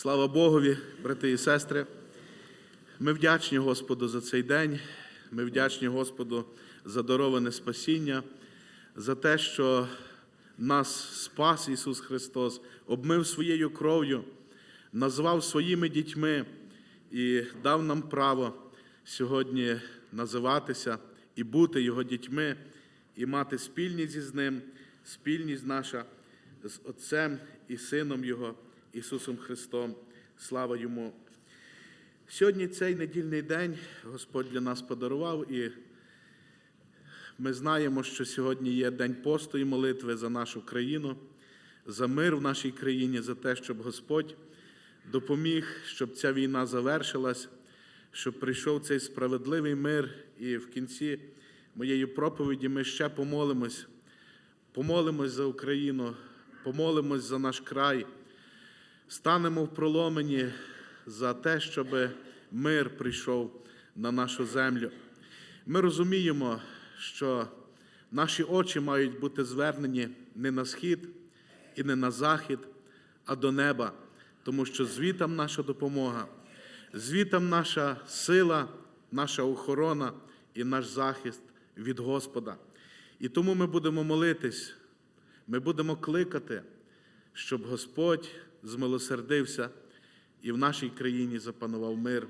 Слава Богові, брати і сестри. Ми вдячні Господу за цей день. Ми вдячні Господу за дароване спасіння, за те, що нас спас Ісус Христос, обмив своєю кров'ю, назвав своїми дітьми і дав нам право сьогодні називатися і бути Його дітьми, і мати спільність із Ним, спільність наша з Отцем і Сином Його, Ісусом Христом. Слава Йому! Сьогодні цей недільний день Господь для нас подарував, і ми знаємо, що сьогодні є день посту і молитви за нашу країну, за мир в нашій країні, за те, щоб Господь допоміг, щоб ця війна завершилась, щоб прийшов цей справедливий мир. І в кінці моєї проповіді ми ще помолимось, помолимось за Україну, помолимось за наш край, станемо в проломені за те, щоб мир прийшов на нашу землю. Ми розуміємо, що наші очі мають бути звернені не на схід і не на захід, а до неба, тому що звітам наша допомога, звітам наша сила, наша охорона і наш захист від Господа. І тому ми будемо молитись, ми будемо кликати, щоб Господь змилосердився і в нашій країні запанував мир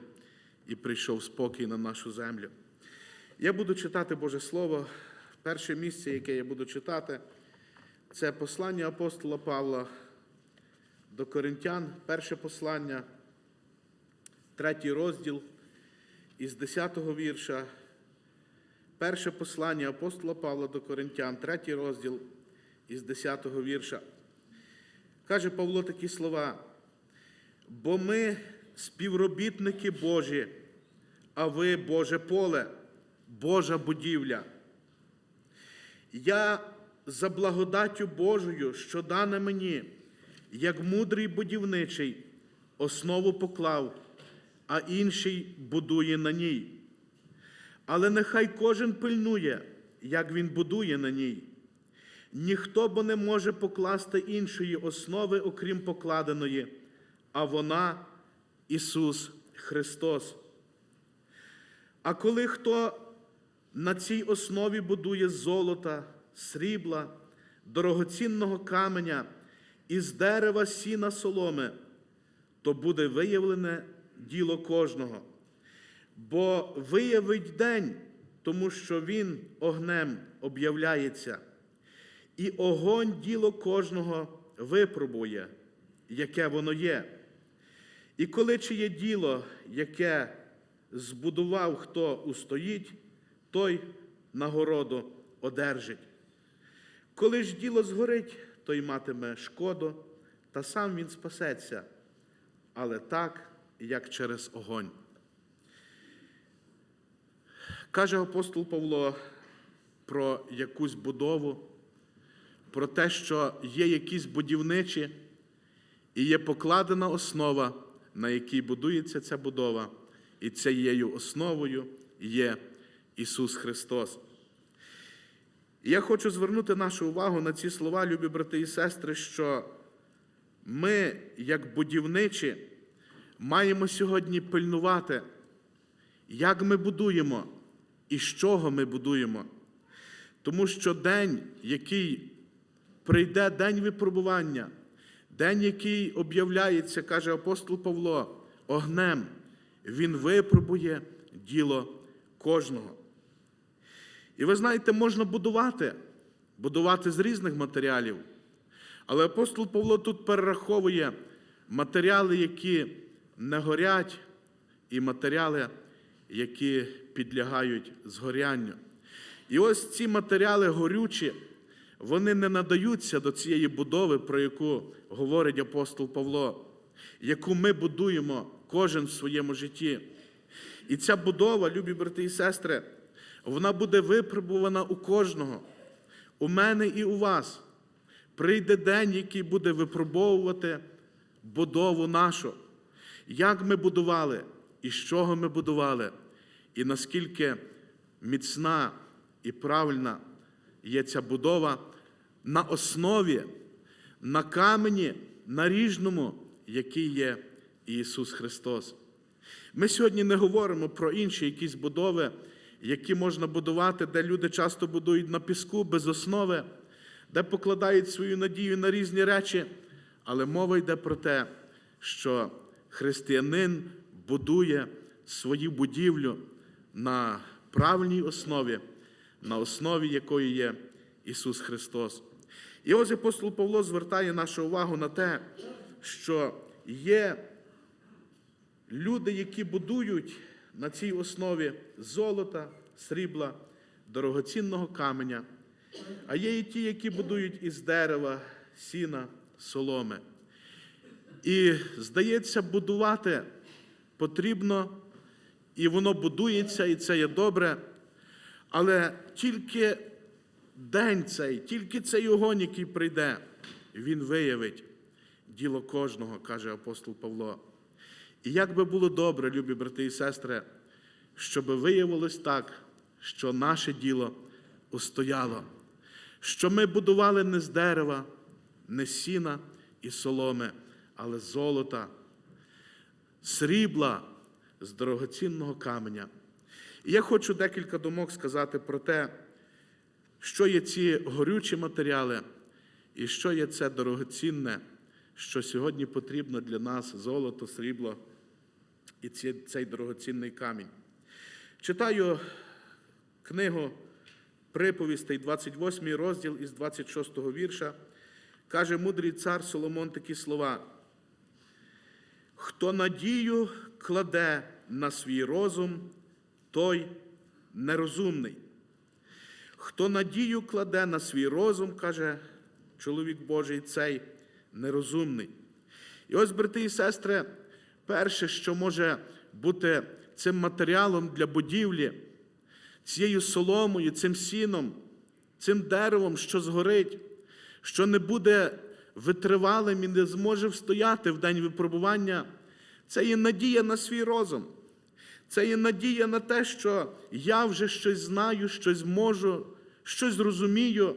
і прийшов спокій на нашу землю. Я буду читати Боже Слово. Перше місце, яке я буду читати, це послання апостола Павла до Коринтян, перше послання, третій розділ із 10-го вірша. Перше послання апостола Павла до Коринтян, третій розділ із 10-го вірша. Каже Павло такі слова. Бо ми співробітники Божі, а ви Боже поле, Божа будівля. Я за благодаттю Божою, що дана мені, як мудрий будівничий, основу поклав, а інший будує на ній. Але нехай кожен пильнує, як він будує на ній. Ніхто бо не може покласти іншої основи, окрім покладеної, а вона Ісус Христос. А коли хто на цій основі будує золота, срібла, дорогоцінного каменя із дерева сіна соломи, то буде виявлене діло кожного. Бо виявить день, тому що він огнем об'являється, і огонь діло кожного випробує, яке воно є. І коли чиє діло, яке збудував хто устоїть, той нагороду одержить. Коли ж діло згорить, той матиме шкоду, та сам він спасеться, але так, як через огонь. Каже апостол Павло про якусь будову, про те, що є якісь будівничі і є покладена основа, на якій будується ця будова, і цією основою є Ісус Христос. Я хочу звернути нашу увагу на ці слова, любі брати і сестри, що ми, як будівничі, маємо сьогодні пильнувати, як ми будуємо і з чого ми будуємо. Тому що день, який прийде день випробування, день, який об'являється, каже апостол Павло, огнем, він випробує діло кожного. І ви знаєте, можна будувати, будувати з різних матеріалів. Але апостол Павло тут перераховує матеріали, які не горять, і матеріали, які підлягають згорянню. І ось ці матеріали горючі, вони не надаються до цієї будови, про яку говорить апостол Павло, яку ми будуємо кожен в своєму житті. І ця будова, любі брати і сестри, вона буде випробувана у кожного, у мене і у вас. Прийде день, який буде випробовувати будову нашу. Як ми будували, і з чого ми будували, і наскільки міцна і правильна є ця будова на основі, на камені наріжному, який є Ісус Христос. Ми сьогодні не говоримо про інші якісь будови, які можна будувати, де люди часто будують на піску без основи, де покладають свою надію на різні речі. Але мова йде про те, що християнин будує свою будівлю на правильній основі, на основі якої є Ісус Христос. І ось апостол Павло звертає нашу увагу на те, що є люди, які будують на цій основі золота, срібла, дорогоцінного каменя, а є і ті, які будують із дерева, сіна, соломи. І, здається, будувати потрібно, і воно будується, і це є добре. Але тільки день цей, тільки цей огонь, який прийде, він виявить діло кожного, каже апостол Павло. І як би було добре, любі брати і сестри, щоб виявилось так, що наше діло устояло, що ми будували не з дерева, не сіна і соломи, але золота, срібла з дорогоцінного каменя. І я хочу декілька думок сказати про те, що є ці горючі матеріали, і що є це дорогоцінне, що сьогодні потрібно для нас золото, срібло і цей дорогоцінний камінь. Читаю книгу приповістей, 28 розділ із 26 вірша. Каже мудрий цар Соломон такі слова. Хто надію кладе на свій розум, той нерозумний. Хто надію кладе на свій розум, каже чоловік Божий, цей нерозумний. І ось, брати і сестри, перше, що може бути цим матеріалом для будівлі, цією соломою, цим сіном, цим деревом, що згорить, що не буде витривалим і не зможе встояти в день випробування, це є надія на свій розум. Це є надія на те, що я вже щось знаю, щось можу, щось розумію,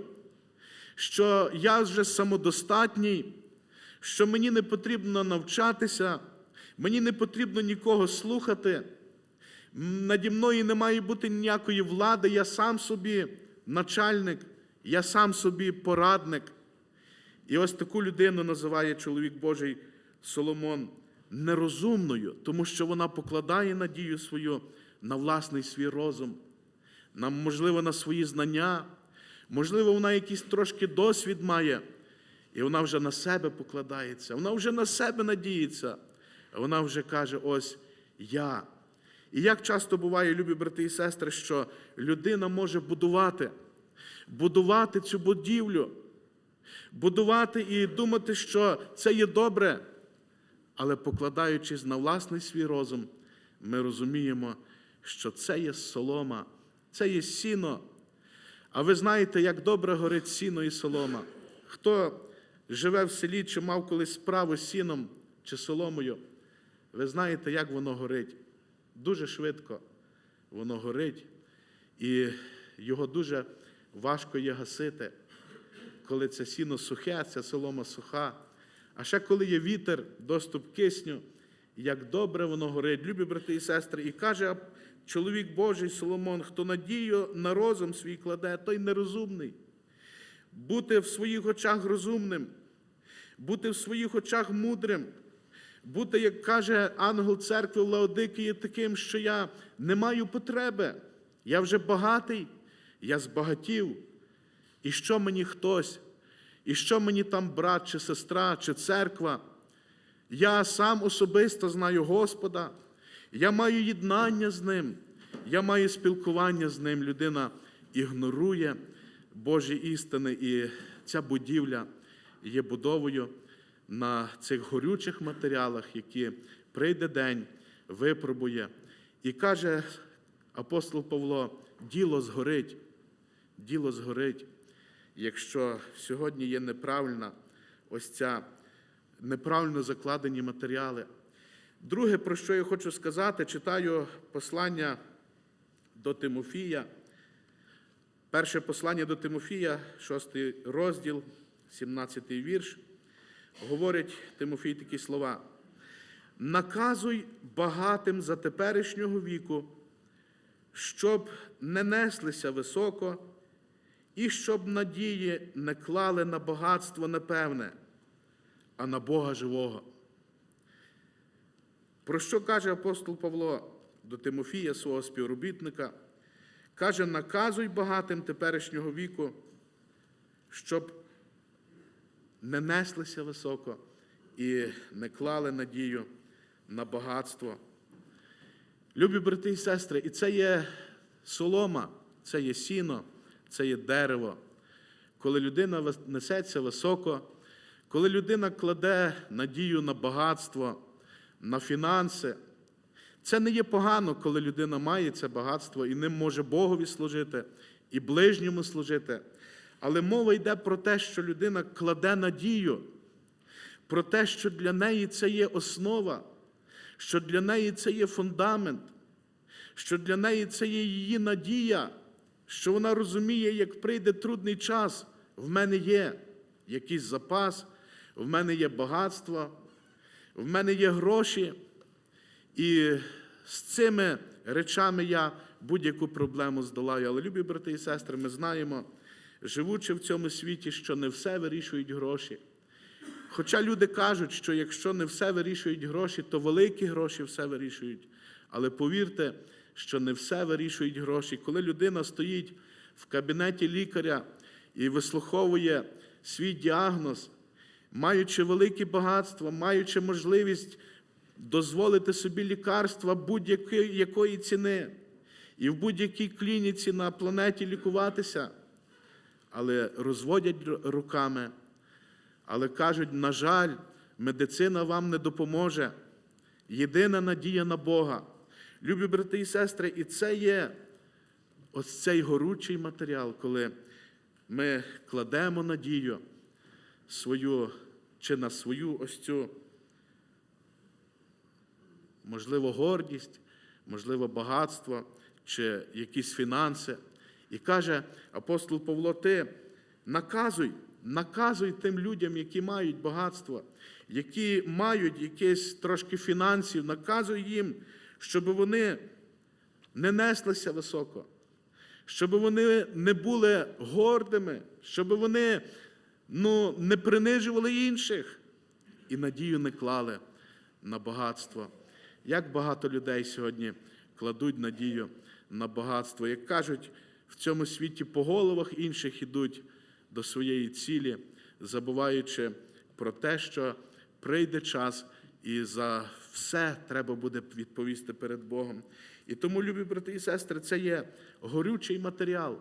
що я вже самодостатній, що мені не потрібно навчатися, мені не потрібно нікого слухати. Наді мною не має бути ніякої влади, я сам собі начальник, я сам собі порадник. І ось таку людину називає чоловік Божий Соломон нерозумною, тому що вона покладає надію свою на власний свій розум, на, можливо, на свої знання, можливо, вона якийсь трошки досвід має, і вона вже на себе покладається, вона вже на себе надіється, вона вже каже: ось я. І як часто буває, любі брати і сестри, що людина може будувати, будувати цю будівлю, будувати і думати, що це є добре, але покладаючись на власний свій розум, ми розуміємо, що це є солома, це є сіно. А ви знаєте, як добре горить сіно і солома. Хто живе в селі, чи мав колись справу з сіном чи соломою, ви знаєте, як воно горить. Дуже швидко воно горить, і його дуже важко є гасити, коли це сіно сухе, ця солома суха. А ще коли є вітер, доступ кисню, як добре воно горить, любі брати і сестри, і каже чоловік Божий Соломон, хто надію на розум свій кладе, той нерозумний. Бути в своїх очах розумним, бути в своїх очах мудрим, бути, як каже ангел церкви в Лаодикії, таким, що я не маю потреби, я вже багатий, я збагатів. І що мені хтось, і що мені там брат, чи сестра, чи церква. Я сам особисто знаю Господа, я маю єднання з Ним, я маю спілкування з Ним. Людина ігнорує Божі істини, і ця будівля є будовою на цих горючих матеріалах, які прийде день, випробує. І каже апостол Павло: діло згорить, діло згорить, якщо сьогодні є неправильна ось ця неправильно закладені матеріали. Друге, про що я хочу сказати, читаю послання до Тимофія. Перше послання до Тимофія, шостий розділ, 17 вірш, говорить Тимофій такі слова. наказуй багатим за теперішнього віку, щоб не неслися високо, і щоб надії не клали на багатство непевне, а на Бога живого. Про що каже апостол Павло до Тимофія, свого співробітника? Каже, наказуй багатим теперішнього віку, щоб не неслися високо і не клали надію на багатство. Любі брати і сестри, і це є солома, це є сіно, це є дерево. Коли людина несеться високо, коли людина кладе надію на багатство, на фінанси, це не є погано, коли людина має це багатство і ним може Богові служити, і ближньому служити. Але мова йде про те, що людина кладе надію, про те, що для неї це є основа, що для неї це є фундамент, що для неї це є її надія, що вона розуміє, як прийде трудний час, в мене є якийсь запас, в мене є багатство, в мене є гроші. І з цими речами я будь-яку проблему здолаю. Але, любі брати і сестри, ми знаємо, живучи в цьому світі, що не все вирішують гроші. Хоча люди кажуть, що якщо не все вирішують гроші, то великі гроші все вирішують. Але повірте, що не все вирішують гроші. Коли людина стоїть в кабінеті лікаря і вислуховує свій діагноз, маючи велике багатство, маючи можливість дозволити собі лікарства будь-якої якої ціни і в будь-якій клініці на планеті лікуватися, але розводять руками, але кажуть, на жаль, медицина вам не допоможе. Єдина надія на Бога. Любі брати і сестри, і це є ось цей горючий матеріал, коли ми кладемо надію свою чи на свою ось цю можливо, гордість, можливо, багатство чи якісь фінанси. І каже апостол Павло: ти наказуй, наказуй тим людям, які мають багатство, які мають якесь трошки фінансів, наказуй їм, щоб вони не неслися високо, щоб вони не були гордими, щоб вони ну, не принижували інших і надію не клали на багатство. Як багато людей сьогодні кладуть надію на багатство, як кажуть, в цьому світі по головах інших ідуть до своєї цілі, забуваючи про те, що прийде час, і за все треба буде відповісти перед Богом. І тому, любі брати і сестри, це є горючий матеріал,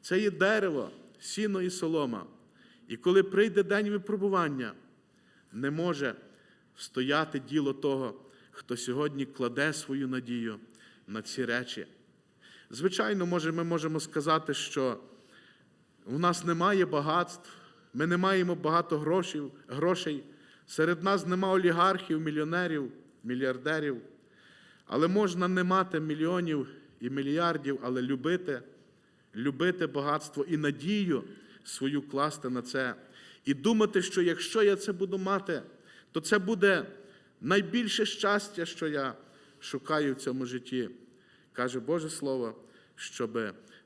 це є дерево, сіно і солома. І коли прийде день випробування, не може стояти діло того, хто сьогодні кладе свою надію на ці речі. Звичайно, може, ми можемо сказати, що у нас немає багатств, ми не маємо багато грошей. Серед нас нема олігархів, мільйонерів, мільярдерів. Але можна не мати мільйонів і мільярдів, але любити, любити багатство і надію свою класти на це. І думати, що якщо я це буду мати, то це буде найбільше щастя, що я шукаю в цьому житті. Каже Боже Слово, щоб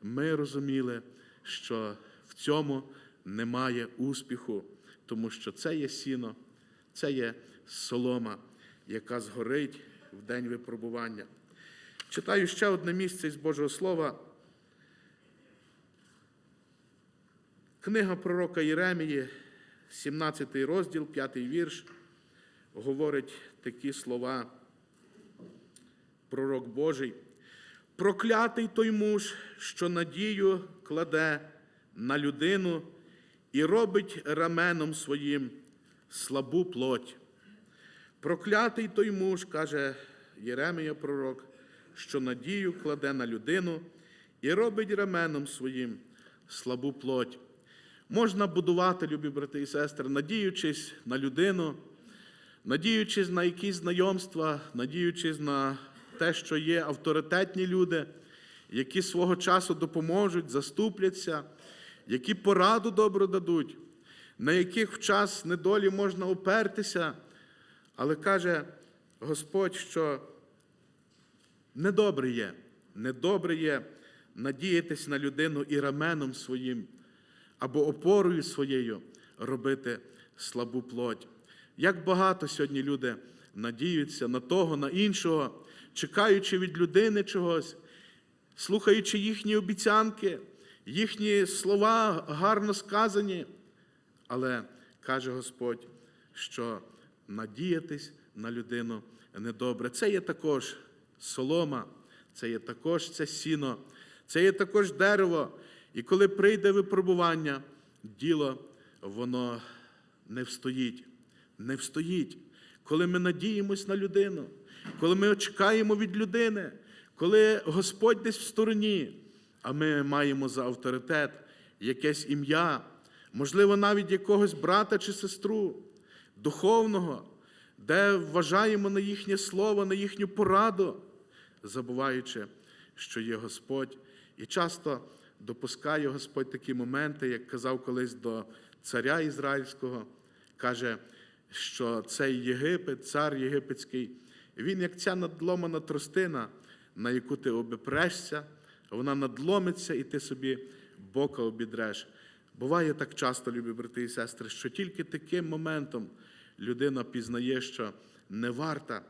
ми розуміли, що в цьому немає успіху, тому що це є сіно, це є солома, яка згорить в день випробування. Читаю ще одне місце із Божого Слова. Книга пророка Єремії, 17 розділ, 5 вірш, говорить такі слова. Пророк Божий. Проклятий той муж, що надію кладе на людину і робить раменом своїм слабу плоть. Проклятий той муж, каже Єремія пророк, що надію кладе на людину і робить раменом своїм слабу плоть. Можна будувати, любі брати і сестри, надіючись на людину, надіючись на якісь знайомства, надіючись на те, що є авторитетні люди, які свого часу допоможуть, заступляться, які пораду добру дадуть, на яких в час недолі можна опертися. Але каже Господь, що недобре є, недобре є надіятись на людину і раменом своїм або опорою своєю робити слабу плоть. Як багато сьогодні люди надіються на того, на іншого, чекаючи від людини чогось, слухаючи їхні обіцянки, їхні слова гарно сказані. Але каже Господь, що надіятись на людину недобре. Це є також солома, це є також це сіно, це є також дерево. І коли прийде випробування, діло воно не встоїть. Не встоїть. Коли ми надіємось на людину, коли ми чекаємо від людини, коли Господь десь в стороні, а ми маємо за авторитет якесь ім'я, можливо, навіть якогось брата чи сестру духовного, де вважаємо на їхнє слово, на їхню пораду, забуваючи, що є Господь. І часто допускає Господь такі моменти, як казав колись до царя Ізраїльського, каже, що цей Єгипет, цар єгипетський, він як ця надломана тростина, на яку ти обипрешся, вона надломиться, і ти собі бока обідреш. Буває так часто, любі брати і сестри, що тільки таким моментом людина пізнає, що не варта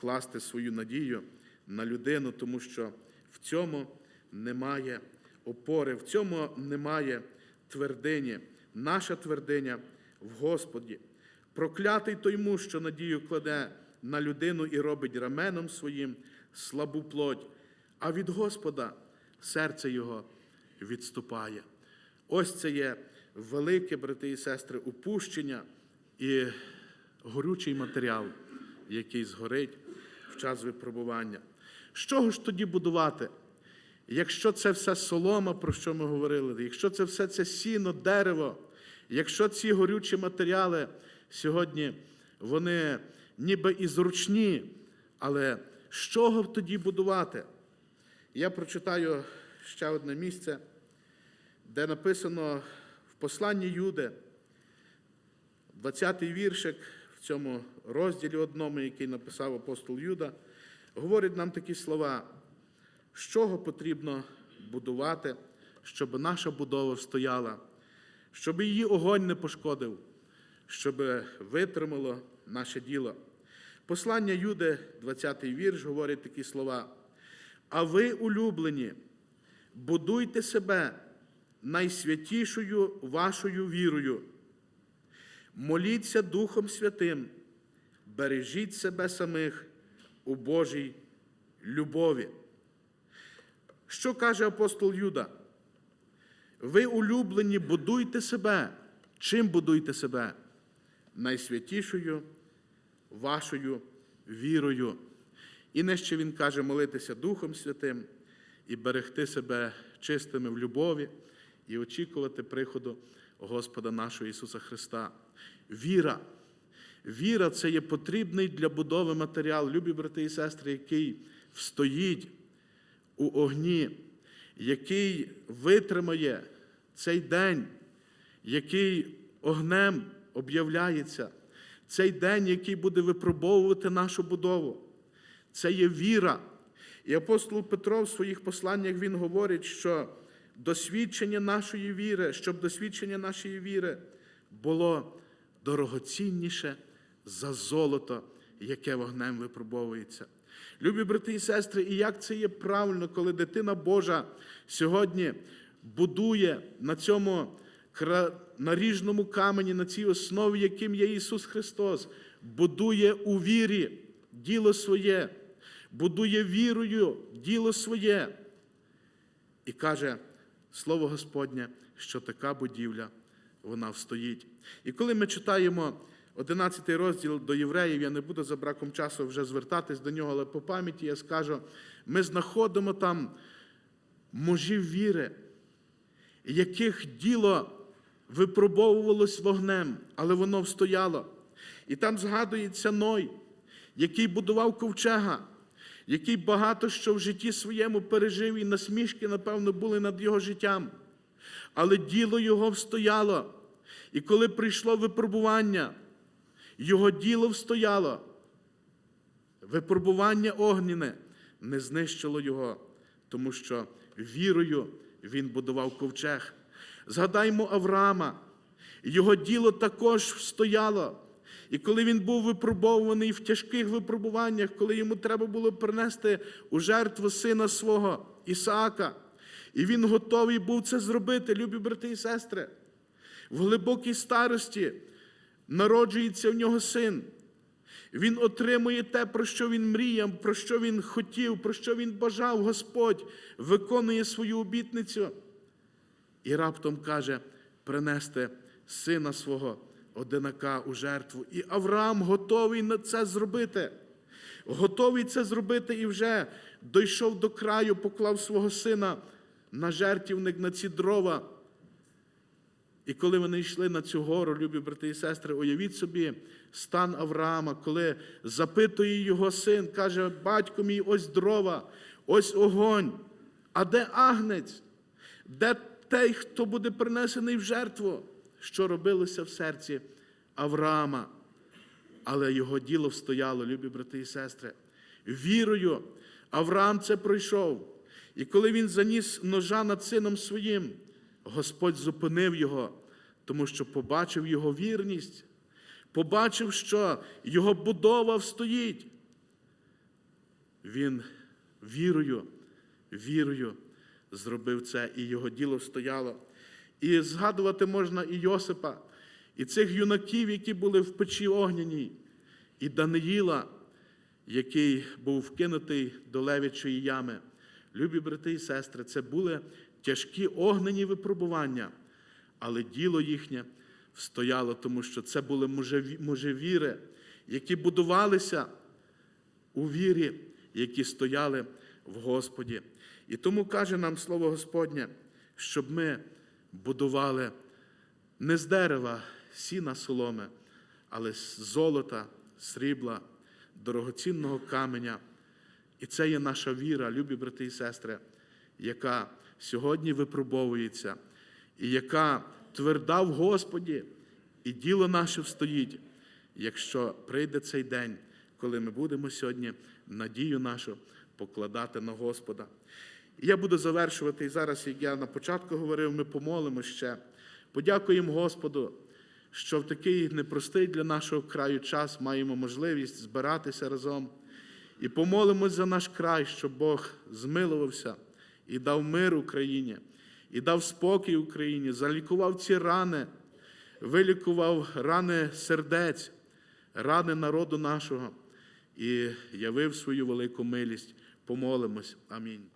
класти свою надію на людину, тому що в цьому немає опори, в цьому немає твердині. Наша твердиня в Господі. Проклятий той муж, що надію кладе на людину і робить раменом своїм слабу плоть, а від Господа серце його відступає. Ось це є велике, брати і сестри, упущення і горючий матеріал, який згорить в час випробування. З чого ж тоді будувати? Якщо це все солома, про що ми говорили, якщо це все це сіно, дерево, якщо ці горючі матеріали сьогодні вони ніби і зручні, але з чого тоді будувати? Я прочитаю ще одне місце, де написано в посланні Юди, 20-й віршик в цьому розділі одному, який написав апостол Юда, говорить нам такі слова, з чого потрібно будувати, щоб наша будова стояла, щоб її огонь не пошкодив, щоб витримало наше діло. Послання Юди, 20-й вірш, говорить такі слова. А ви, улюблені, будуйте себе найсвятішою вашою вірою. Моліться Духом Святим, бережіть себе самих у Божій любові. Що каже апостол Юда? Ви, улюблені, будуйте себе. Чим будуйте себе? Найсвятішою вашою вірою. І нижче він каже молитися Духом Святим і берегти себе чистими в любові і очікувати приходу Господа нашого Ісуса Христа. Віра. Віра це є потрібний для будови матеріал, любі брати і сестри, який встоїть у огні, який витримає цей день, який огнем об'являється, цей день, який буде випробовувати нашу будову. Це є віра. І апостол Петро в своїх посланнях він говорить, що досвідчення нашої віри, щоб досвідчення нашої віри було дорогоцінніше за золото, яке вогнем випробовується. Любі брати і сестри, і як це є правильно, коли дитина Божа сьогодні будує на цьому наріжному камені, на цій основі, яким є Ісус Христос, будує у вірі діло своє, будує вірою діло своє. І каже Слово Господнє, що така будівля вона встоїть. І коли ми читаємо 11 розділ до євреїв, я не буду за браком часу вже звертатись до нього, але по пам'яті я скажу, ми знаходимо там мужів віри, яких діло випробовувалось вогнем, але воно встояло. І там згадується Ной, який будував ковчега, який багато що в житті своєму пережив, і насмішки, напевно, були над його життям. Але діло його встояло. І коли прийшло випробування, його діло встояло. Випробування огняне не знищило його, тому що вірою він будував ковчег. Згадаймо Авраама, його діло також стояло. І коли він був випробований в тяжких випробуваннях, коли йому треба було принести у жертву сина свого Ісаака, і він готовий був це зробити, любі брати і сестри, в глибокій старості народжується в нього син. Він отримує те, про що він мріяв, про що він хотів, про що він бажав, Господь виконує свою обітницю. І раптом каже принести сина свого одинака у жертву. І Авраам готовий на це зробити. Готовий це зробити і вже дійшов до краю, поклав свого сина на жертівник на ці дрова. І коли вони йшли на цю гору, любі брати і сестри, уявіть собі стан Авраама, коли запитує його син, каже: батько мій, ось дрова, ось огонь. А де агнець? Де той, хто буде принесений в жертву? Що робилося в серці Авраама? Але його діло встояло, любі брати і сестри. Вірою Авраам це пройшов. І коли він заніс ножа над сином своїм, Господь зупинив його, тому що побачив його вірність, побачив, що його будова встоїть. Він вірою, вірою зробив це, і його діло стояло. І згадувати можна і Йосипа, і цих юнаків, які були в печі огняній, і Даниїла, який був вкинутий до левячої ями. Любі брати і сестри, це були тяжкі огнені випробування, але діло їхнє встояло, тому що це були мужевіри, які будувалися у вірі, які стояли в Господі. І тому каже нам Слово Господнє, щоб ми будували не з дерева, сіна соломи, але з золота, срібла, дорогоцінного каменя. І це є наша віра, любі брати і сестри, яка сьогодні випробовується, і яка тверда в Господі, і діло наше встоїть, якщо прийде цей день, коли ми будемо сьогодні надію нашу покладати на Господа. Я буду завершувати і зараз, як я на початку говорив, ми помолимо ще. Подякуємо Господу, що в такий непростий для нашого краю час маємо можливість збиратися разом. І помолимось за наш край, щоб Бог змилувався і дав мир Україні, і дав спокій Україні, залікував ці рани, вилікував рани сердець, рани народу нашого і явив свою велику милість. Помолимось. Амінь.